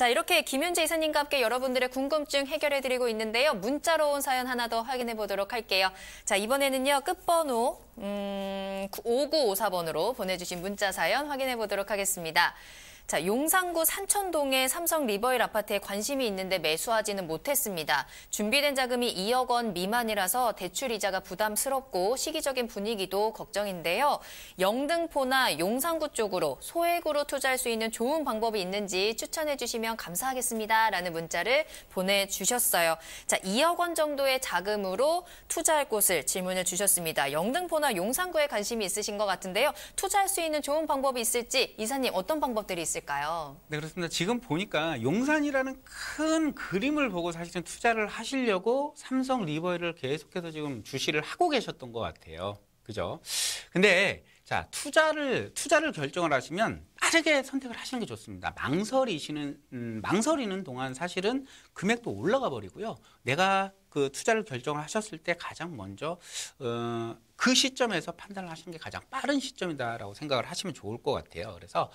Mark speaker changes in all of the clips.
Speaker 1: 자, 이렇게 김윤재 이사님과 함께 여러분들의 궁금증 해결해드리고 있는데요. 문자로 온 사연 하나 더 확인해 보도록 할게요. 자, 이번에는요, 끝번호, 음, 5954번으로 보내주신 문자 사연 확인해 보도록 하겠습니다. 자, 용산구 산천동의 삼성 리버일 아파트에 관심이 있는데 매수하지는 못했습니다. 준비된 자금이 2억 원 미만이라서 대출 이자가 부담스럽고 시기적인 분위기도 걱정인데요. 영등포나 용산구 쪽으로 소액으로 투자할 수 있는 좋은 방법이 있는지 추천해 주시면 감사하겠습니다. 라는 문자를 보내주셨어요. 자, 2억 원 정도의 자금으로 투자할 곳을 질문을 주셨습니다. 영등포나 용산구에 관심이 있으신 것 같은데요. 투자할 수 있는 좋은 방법이 있을지 이사님 어떤 방법들이? 있을까요?
Speaker 2: 네, 그렇습니다. 지금 보니까 용산이라는 큰 그림을 보고 사실은 투자를 하시려고 삼성 리버를 계속해서 지금 주시를 하고 계셨던 것 같아요. 그죠? 근데 자, 투자를 투자를 결정을 하시면 빠르게 선택을 하시는 게 좋습니다. 망설이시는 음, 망설이는 동안 사실은 금액도 올라가 버리고요. 내가 그 투자를 결정을 하셨을 때 가장 먼저 어, 그 시점에서 판단을 하시는 게 가장 빠른 시점이다라고 생각을 하시면 좋을 것 같아요. 그래서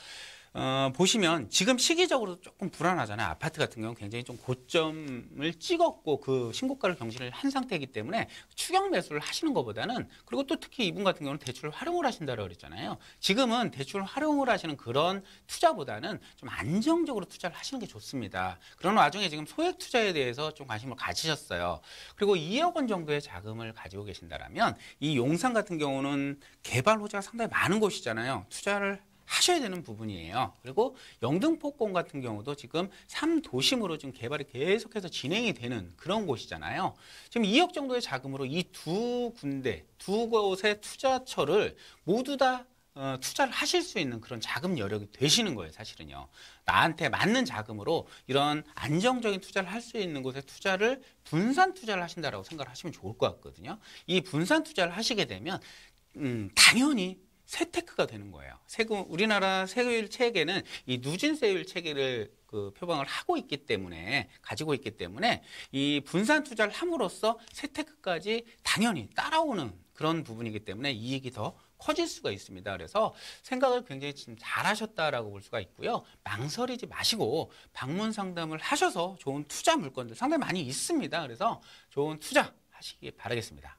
Speaker 2: 어, 보시면 지금 시기적으로 조금 불안하잖아요. 아파트 같은 경우는 굉장히 좀 고점을 찍었고 그 신고가를 경신을 한 상태이기 때문에 추격 매수를 하시는 것보다는 그리고 또 특히 이분 같은 경우는 대출을 활용을 하신다고 그랬잖아요. 지금은 대출을 활용을 하시는 그런 투자보다는 좀 안정적으로 투자를 하시는 게 좋습니다. 그런 와중에 지금 소액 투자에 대해서 좀 관심을 가지셨어요. 그리고 2억 원 정도의 자금을 가지고 계신다라면 이 용산 같은 경우는 개발 호재가 상당히 많은 곳이잖아요. 투자를 하셔야 되는 부분이에요. 그리고 영등포권 같은 경우도 지금 3도심으로 지금 개발이 계속해서 진행이 되는 그런 곳이잖아요. 지금 2억 정도의 자금으로 이 두 군데, 두 곳의 투자처를 모두 다 어, 투자를 하실 수 있는 그런 자금 여력이 되시는 거예요, 사실은요. 나한테 맞는 자금으로 이런 안정적인 투자를 할 수 있는 곳에 투자를 분산 투자를 하신다라고 생각을 하시면 좋을 것 같거든요. 이 분산 투자를 하시게 되면 음, 당연히 세테크가 되는 거예요. 세금 우리나라 세율 체계는 이 누진 세율 체계를 그 표방을 하고 있기 때문에 가지고 있기 때문에 이 분산 투자를 함으로써 세테크까지 당연히 따라오는 그런 부분이기 때문에 이익이 더 커질 수가 있습니다. 그래서 생각을 굉장히 잘 하셨다라고 볼 수가 있고요. 망설이지 마시고 방문 상담을 하셔서 좋은 투자 물건들 상당히 많이 있습니다. 그래서 좋은 투자 하시기 바라겠습니다.